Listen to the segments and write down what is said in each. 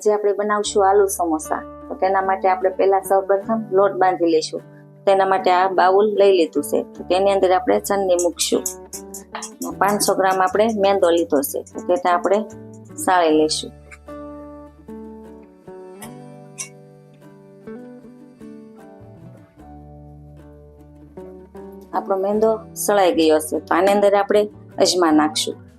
આજે આપણે બનાવશું આલુ સમોસા, તો તેના માટે આપણે પહેલા સૌપ્રથમ લોટ બાંધી લઈશું. તેના માટે આ બાઉલ લઈ લીધું છે. તો તેની અંદર આપણે ચટણી મૂકશું. પાંચસો ગ્રામ આપણે મેંદો લીધો છે. તો તેને આપણે સાળી લઈશું. આપણો મેંદો સળાઈ ગયો છે. તો આની અંદર આપણે અજમા નાખશું.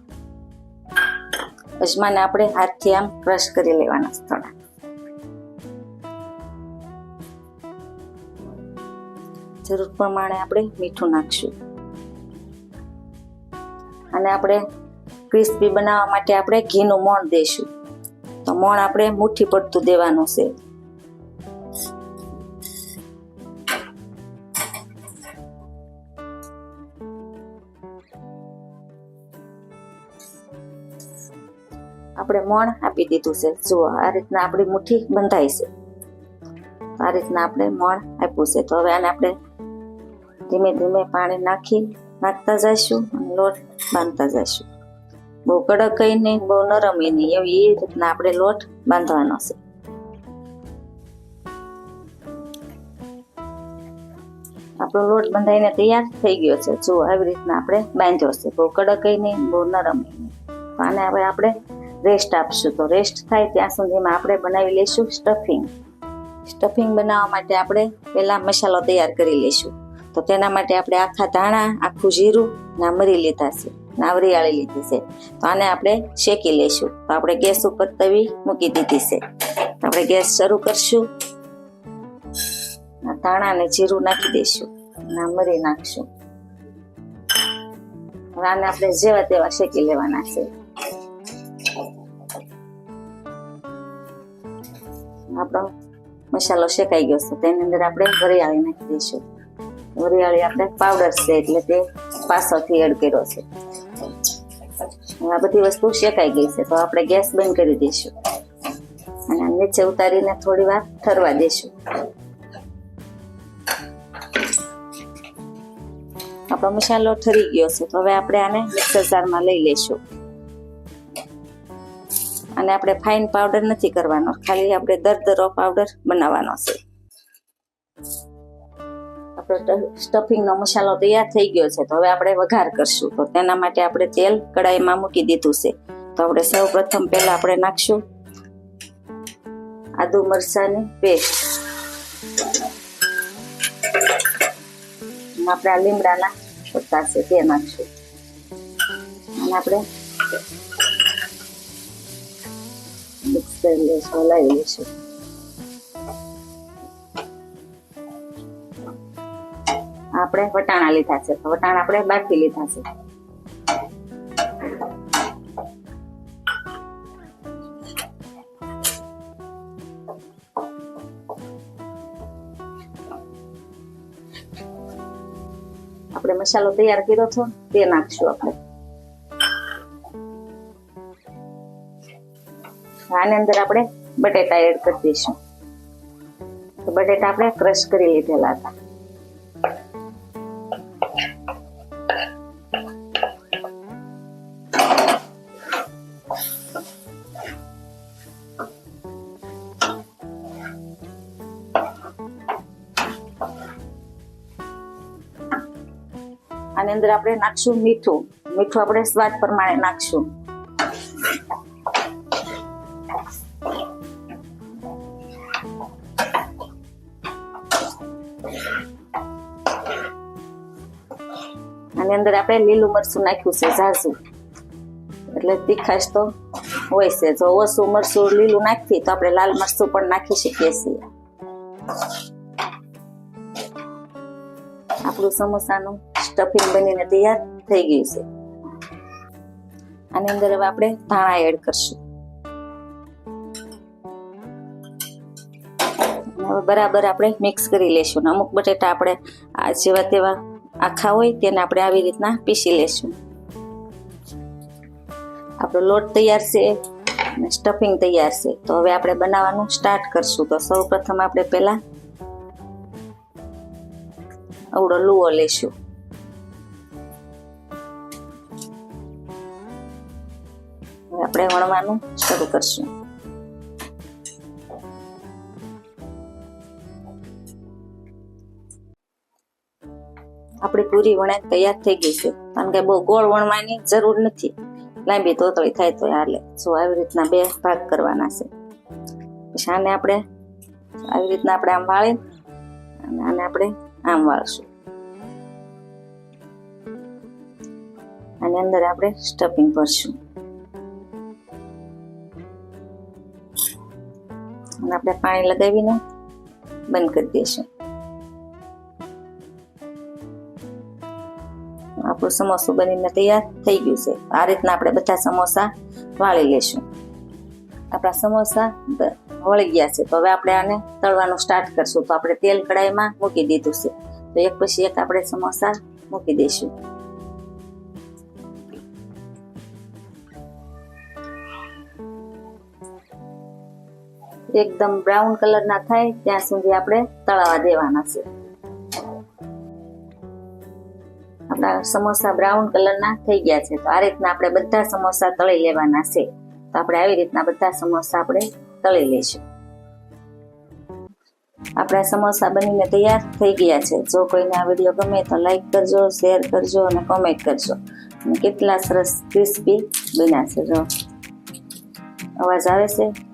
અજમાને આપણે હાથથી આમ ક્રશ કરી લેવાના થોડા. જરૂર પ્રમાણે આપણે મીઠું નાખશું. અને આપણે ક્રિસ્પી બનાવવા માટે આપણે ઘીનું મોણ દઈશું તો મોણ આપણે મુઠ્ઠી પડતું દેવાનું છે. આપણે મોણ આપી દીધું છે. જુઓ, આ રીતના આપણી મુઠ્ઠી બંધાય છે. આ રીતના આપણે મોણ આપ્યું છે. તો હવે આને આપણે ધીમે ધીમે પાણી નાખી નાખતા જઈશું અને લોટ બાંધતા જઈશું. બહુ કડક કઈ નહીં બહુ નરમ એ નહીં એવી એ રીતના આપણે લોટ બાંધવાનો છે. આપણો લોટ બંધાઈને તૈયાર થઈ ગયો છે. જુઓ, આવી રીતના આપણે બાંધ્યો છે. બહુ કડક નહીં બહુ નરમ નહીં આને હવે આપણે રેસ્ટ આપશું. તો રેસ્ટ થાય ત્યાં સુધીમાં આપણે બનાવી લઈશું સ્ટફિંગ સ્ટફિંગ બનાવવા માટે આપણે પહેલા મસાલો તૈયાર કરી લઈશું. તો તેના માટે આપણે આખા ધાણા, આખું જીરું ના મરી લીધા છે. નાવરિયાળી લીધી છે. તો આને આપણે શેકી લઈશું. તો આપણે ગેસ ઉપર તવી મૂકી દીધી છે. આપણે ગેસ શરૂ કરશું. ધાણા ને જીરું નાખી દઈશું. ના મરી નાખશું. હવે આને આપણે જેવા તેવા શેકી લેવાના છે. આપણો મસાલો શેકાઈ ગયો છે. તેની અંદર આપણે વરિયાળી નાખી દઈશું. વરિયાળી આપણે પાવડર છે એટલે તે પાછળથી એડ કર્યો છે. આ બધી વસ્તુ શેકાઈ ગઈ છે. તો આપણે ગેસ બંધ કરી દઈશું. અને નીચે ઉતારીને થોડી વાર ઠરવા દઈશું. આપણો મસાલો ઠરી ગયો છે. તો હવે આપણે આને મિક્સર જારમાં લઈ લઈશું. અને આપણે ફાઇન પાવડર નથી કરવાનો. ખાલી આપણે દરદરો પાવડર બનાવવાનો છે. આપણો સ્ટફિંગનો મસાલો તૈયાર થઈ ગયો છે, તો હવે આપણે વઘાર કરશું. તો તેના માટે આપણે તેલ કડાઈમાં મૂકી દીધું છે. તો આપણે સૌ પ્રથમ પહેલા આપણે નાખશું આદુ મરચાની પેસ્ટ. આપણે લીમડાના પત્તા છે, તે નાખશું. અને આપણે મિક્સ કરી લઈશું હલાવી આપણે વટાણા લીધા છે. વટાણા આપણે બાફી લીધા છે. આપણે મસાલો તૈયાર કર્યો હતો તે નાખશું આપણે. આની અંદર આપણે બટેટા એડ કરી દઈશું. તો બટેટા આપણે ક્રશ કરી લીધેલા હતા. આની અંદર આપણે નાખશું મીઠું. મીઠું આપણે સ્વાદ પ્રમાણે નાખશું. આની અંદર આપણે લીલું મરચું નાખ્યું છે, ઝાઝુ. એટલે તીખાશ તો હોય છે. જો ઓછું મરચું લીલું નાખવી તો આપણે લાલ મરચું પણ નાખી શકીએ છીએ. આપણું સમોસાનું સ્ટફિંગ બનીને તૈયાર થઈ ગયું છે. આની અંદર હવે આપણે ધાણા એડ કરશું. હવે બરાબર આપણે મિક્સ કરી લેશું અમુક બટેટા આપણે આ જેવા તેવા આખા હોય તેને આપણે આવી રીતના પીસી લેશું. આપણો લોટ તૈયાર છે અને સ્ટફિંગ તૈયાર છે. તો હવે આપણે બનાવવાનું સ્ટાર્ટ કરશું. તો સૌ પ્રથમ આપણે પહેલા અવડો લુઓ લેશું. આપણે વણવાનું શરૂ કરશું. આપણી પૂરી વણાઈ તૈયાર થઈ ગઈ છે. કારણ કે બહુ ગોળ વણવાની જરૂર નથી. લાંબી તોતળી થાય તો હાલે. જો આવી રીતના બે ભાગ કરવાના છે. પછી આને આપણે આવી રીતના આપણે આમ વાળી અને આને આપણે આમ વાળશું. આની અંદર આપણે સ્ટફિંગ ભરશું. અને આપણે પાણી લગાવીને બંધ કરી દઈશું. આપણું સમોસું બનીને તૈયાર થઈ ગયું છે. આ રીતના આપણે બધા સમોસા વાળી લેશું આપણા સમોસા વળી ગયા છે. તો હવે આપણે આને તળવાનું સ્ટાર્ટ કરશું. તો આપણે તેલ કડાઈમાં મૂકી દીધું છે. તો એક પછી એક આપણે સમોસા મૂકી દઈશું. એકદમ બ્રાઉન કલરના થાય, ત્યાં સુધી આપણે તળાવા દેવાના છે. આપણા સમોસા બ્રાઉન કલરના થઈ ગયા છે. તો આ રીતના આપણે બધા સમોસા તળી લેવાના છે. તો આપણે આવી રીતના બધા સમોસા આપણે તળી લઈશું. આપણા સમોસા બનીને તૈયાર થઈ ગયા છે. જો કોઈને આ વીડિયો ગમે તો લાઈક કરજો શેર કરજો અને કોમેન્ટ કરજો. કેટલા સરસ ક્રિસ્પી બન્યા છે જો. અવાજ આવે છે?